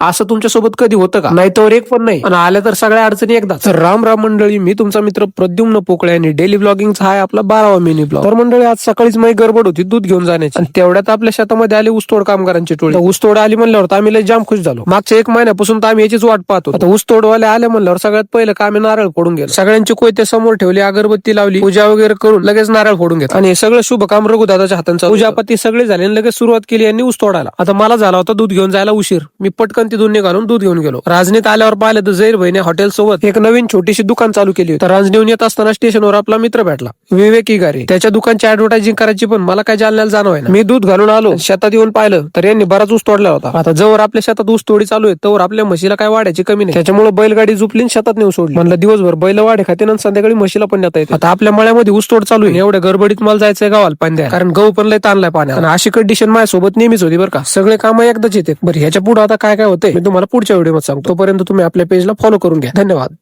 असं तुमच्यासोबत कधी होतं का? नाही तर एक पण नाही. आणि आल्या तर सगळ्या अडचणी एकदा तर राम राम मंडळी मी तुमचा मित्र प्रद्युम्न पोकळे आणि डेली ब्लॉगिंगचा हा आपला बारावा मिनी ब्लॉग. तर मंडळी आज सकाळीच माझी गडबड होती दूध घेऊन जाण्याची. आणि तेवढ्यात आपल्या शेतामध्ये आले ऊसतोड कामगारांची टोळी. ऊसतोड आली म्हणल्यावर आम्ही लय जाम खुश झालो. मागच्या एक महिन्यापासून तर आम्ही याचीच वाट पाहतो आता ऊसतोडवाले आले म्हणल्यावर सगळ्यात पहिलं काम नारळ फोडून गेलं. सगळ्यांची कोयते समोर ठेवली अगरबत्ती लावली पूजा वगैरे करून लगेच नारळ फोडून घेतलं. आणि हे सगळं शुभ काम रघुदादाच्या हातांचा पूजापती सगळे झाले आणि लगेच सुरुवात केली यांनी ऊस तोडायला आता मला झाला होता दूध घेऊन जायला उशीर. मी पटकन तिथून निघालून दूध घेऊन गेलो. राजनीत आल्यावर पाहिलं तर झैर भाईने हॉटेल सोबत एक नवीन छोटीशी दुकान चालू केली होती. तर राजनीहून येत असताना स्टेशनवर आपला मित्र भेटला. विवेकी गारे त्याच्या दुकानची ऍडव्हर्टायझिंग करायची पण मला काय जालन्याला जाणवाय मी दूध घालून आलो. शेतात येऊन पाहिलं तर यांनी बराच ऊस तोडला होता. आता जवळ आपल्या शेतात ऊस तोडी चालू आहे. तवर आपल्या म्हशीला काय वाढायची कमी नाही. त्याच्यामुळे बैलगाडी झुपली आणि शेतात नेऊन सोडली. म्हणलं दिवसभर बैल वाढे खाते आणि संध्याकाळी म्हशीला पण नेता येते. आता आपल्या मळ्यामध्ये ऊस तोड चालू आहे. एवढ्या गडबडीत मला जायचंय गावाला पाणी कारण गहू पण लय ताणलाय पाण्या आणि अशी कंडिशन माझ्यासोबत नेहमीच होती बरं का. सगळे काम एकदाच येते बरं ह्याच्या पुढे आता काय काय होते. मी तुम्हाला पुढच्या व्हिडिओमध्ये सांगतो. तोपर्यंत तुम्ही आपल्या पेजला फॉलो करून घ्या. धन्यवाद.